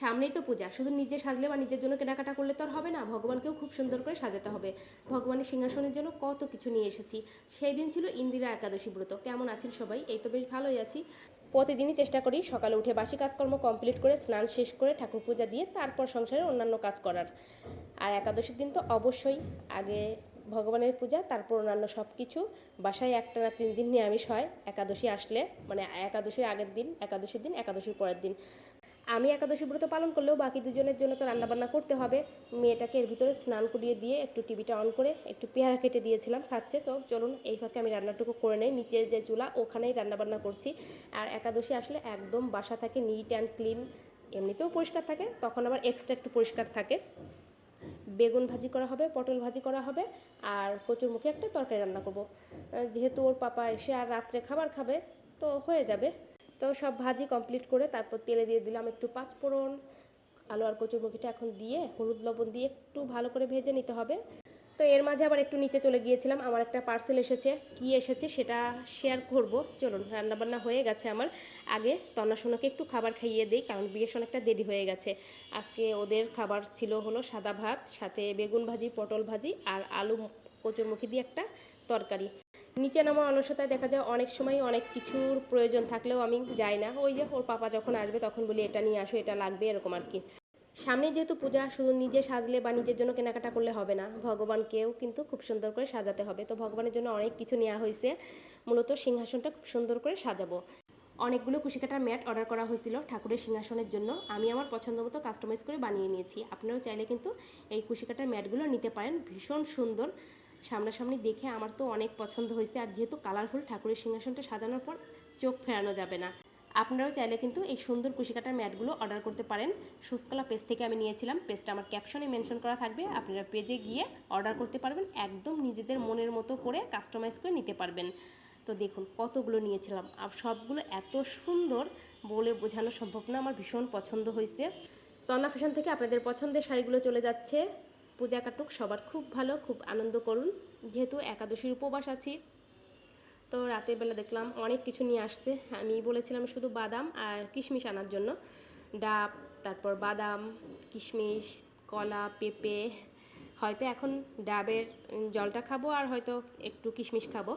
সামনেই তো পূজা, শুধু নিজে সাজলে বা নিজের জন্য কেনাকাটা করলে তো আর হবে না, ভগবানকেও খুব সুন্দর করে সাজাতে হবে। ভগবানের সিংহাসনের জন্য কত কিছু নিয়ে এসেছি। সেই দিন ছিল ইন্দিরা একাদশী ব্রত। কেমন আছেন সবাই? এই তো বেশ ভালোই আছি। প্রতিদিনই চেষ্টা করি সকালে উঠে বাসি কাজকর্ম কমপ্লিট করে স্নান শেষ করে ঠাকুর পূজা দিয়ে তারপর সংসারের অন্যান্য কাজ করার। আর একাদশীর দিন তো অবশ্যই আগে ভগবানের পূজা, তারপর অন্যান্য সব কিছু। বাসায় একটা না তিন দিন নিরামিষ হয়। একাদশী আসলে মানে একাদশীর আগের দিন, একাদশীর দিন, একাদশীর পরের দিন। আমি একাদশী ব্রত পালন করলেও বাকি দুজনের জন্য তো রান্নাবান্না করতে হবে। মেয়েটাকে এর ভিতরে স্নান করিয়ে দিয়ে একটু টিভিটা অন করে একটু পেয়ারা কেটে দিয়েছিলাম খাচ্ছে। তো চলুন এই ফাঁকে আমি রান্নাটুকু করে নেই নিচের যে চুলা ওখানেই রান্নাবান্না করছি। আর একাদশী আসলে একদম বাসা থাকে নিট অ্যান্ড ক্লিন এমনিতেও পরিষ্কার থাকে, তখন আবার এক্সট্রা একটু পরিষ্কার থাকে। বেগুন ভাজি করা হবে, পটল ভাজি করা হবে, আর কচুর মুখে একটা তরকারি রান্না করব। যেহেতু ওর পাপা এসে আর রাত্রে খাবার খাবে, তো হয়ে যাবে। তো সব ভাজি কমপ্লিট করে তারপর তেলে দিয়ে দিলাম একটু পাঁচফোড়ন, আলু আর কচুরমুখিটা এখন দিয়ে হলুদ লবণ দিয়ে একটু ভালো করে ভেজে নিতে হবে। তো এর মাঝে আবার একটু নিচে চলে গিয়েছিলাম, আমার একটা পার্সেল এসেছে, কি এসেছে সেটা শেয়ার করব। চলুন, রান্নাবান্না হয়ে গেছে আমার। আগে তন্না সোনাকে একটু খাবার খাইয়ে দিই, কারণ বিয়ের অনেকটা দেরি হয়ে গেছে। আজকে ওদের খাবার ছিল হলো সাদা ভাত, সাথে বেগুন ভাজি, পটল ভাজি আর আলু কচুরমুখি দিয়ে একটা তরকারি। নিচে নামা অলসতায় দেখা যায় অনেক সময় অনেক কিছুর প্রয়োজন থাকলেও আমি যাই না। ওই যে ওর পাপা যখন আসবে তখন বলি, এটা নিয়ে আসো, এটা লাগবে, এরকম আর কি। সামনে যেহেতু পূজা, শুধু নিজে সাজলে বা নিজের জন্য কেনাকাটা করলে হবে না। ভগবানকেও কিন্তু খুব সুন্দর করে সাজাতে হবে। তো ভগবানের জন্য অনেক কিছু নেওয়া হয়েছে। মূলত সিংহাসনটা খুব সুন্দর করে সাজাবো। অনেকগুলো কুশিকাটার ম্যাট অর্ডার করা হয়েছিল ঠাকুরের সিংহাসনের জন্য। আমি আমার পছন্দ মতো কাস্টমাইজ করে বানিয়ে নিয়েছি। আপনারাও চাইলে কিন্তু এই কুশিকাটার ম্যাটগুলো নিতে পারেন। ভীষণ সুন্দর। সামনাসামনি দেখে আমার তো অনেক পছন্দ হয়েছে। আর যেহেতু কালারফুল ঠাকুরের সিংহাসনটা সাজানোর পর চোখ ফেরানো যাবে না। আপনারাও চাইলে কিন্তু এই সুন্দর কুশিকাটার ম্যাটগুলো অর্ডার করতে পারেন। সুস্কলা পেজ থেকে আমি নিয়েছিলাম। পেজটা আমার ক্যাপশনে মেনশন করা থাকবে। আপনারা পেজে গিয়ে অর্ডার করতে পারবেন। একদম নিজেদের মনের মতো করে কাস্টমাইজ করে নিতে পারবেন। তো দেখুন, কতগুলো নিয়েছিলাম। আর সবগুলো এত সুন্দর বলে বোঝানো সম্ভব না। আমার ভীষণ পছন্দ হয়েছে। তন্না ফ্যাশন থেকে আপনাদের পছন্দের শাড়িগুলো চলে যাচ্ছে। পূজা কাটুক, সবার খুব ভালো, খুব আনন্দ করুন। যেহেতু একাদশীর উপবাস আছি, তো রাতের বেলা দেখলাম অনেক কিছু নিয়ে আসছে। আমি বলেছিলাম শুধু বাদাম আর কিশমিশ আনার জন্য। ডাব, তারপর বাদাম, কিশমিশ, কলা, পেঁপে, হয়তো এখন ডাবের জলটা খাব আর হয়তো একটু কিশমিশ খাব।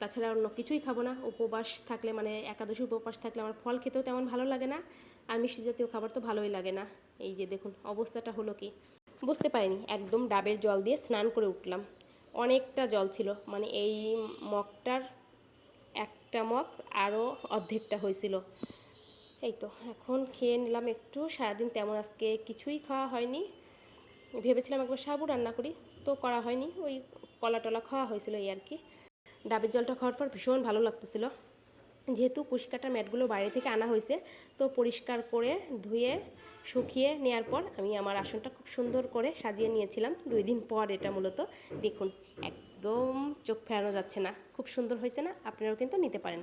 তাছাড়া অন্য কিছুই খাব না। উপবাস থাকলে মানে একাদশী উপবাস থাকলে আমার ফল খেতেও তেমন ভালো লাগে না। আর মিষ্টি জাতীয় খাবার তো ভালোই লাগে না। এই যে দেখুন, অবস্থাটা হলো কি? বুঝতে পারিনি, একদম ডাবের জল দিয়ে স্নান করে উঠলাম। অনেকটা জল ছিল মানে এই মগটার একটা মগ আরও অর্ধেকটা হয়েছিল। এই তো, এখন খেয়ে নিলাম একটু, সারাদিন তেমন আজকে কিছুই খাওয়া হয়নি। ভেবেছিলাম একবার সাবু রান্না করি, তো করা হয়নি, ওই কলা টলা খাওয়া হয়েছিল এই আর কি। ডাবের জলটা খাওয়ার পর ভীষণ ভালো লাগতেছিল। যেহেতু কুশকাটা ম্যাটগুলো বাইরে থেকে আনা হয়েছে, তো পরিষ্কার করে ধুয়ে, শুকিয়ে নেওয়ার পর আমি আমার আসনটা খুব সুন্দর করে সাজিয়ে নিয়েছিলাম। দুই দিন পর এটা মূলত। দেখুন, একদম চোখ ফেরানো যাচ্ছে না, খুব সুন্দর হয়েছে না? আপনারাও কিন্তু নিতে পারেন।